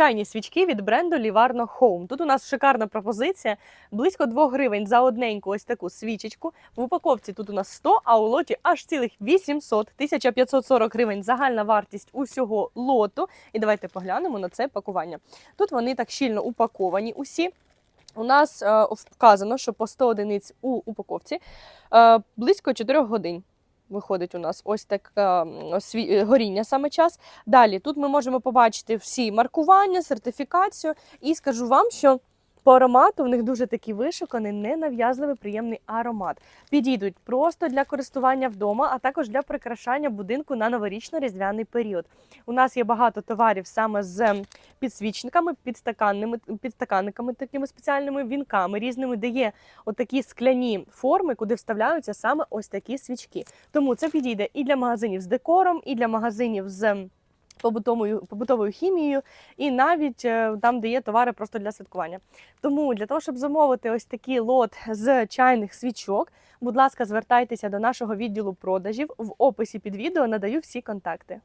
чайні свічки від бренду Livarno Home. Тут у нас шикарна пропозиція. Близько 2 гривень за одненьку ось таку свічечку. В упаковці тут у нас 100, а у лоті аж цілих 800, 1540 гривень загальна вартість усього лоту. І давайте поглянемо на це пакування. Тут вони так щільно упаковані усі. У нас е, вказано, що по 100 одиниць у упаковці е, близько 4 годин. Виходить у нас ось таке горіння саме час. Далі тут ми можемо побачити всі маркування, сертифікацію. І скажу вам, що по аромату в них дуже такий вишуканий, ненав'язливий, приємний аромат. Підійдуть просто для користування вдома, а також для прикрашання будинку на новорічно-різдвяний період. У нас є багато товарів саме з підсвічниками, підстаканними, підстаканниками, такими спеціальними вінками різними, де є отакі скляні форми, куди вставляються саме ось такі свічки. Тому це підійде і для магазинів з декором, і для магазинів з побутовою, побутовою хімією, і навіть е, там, де є товари просто для святкування. Тому для того, щоб замовити ось такий лот з чайних свічок, будь ласка, звертайтеся до нашого відділу продажів. В описі під відео надаю всі контакти.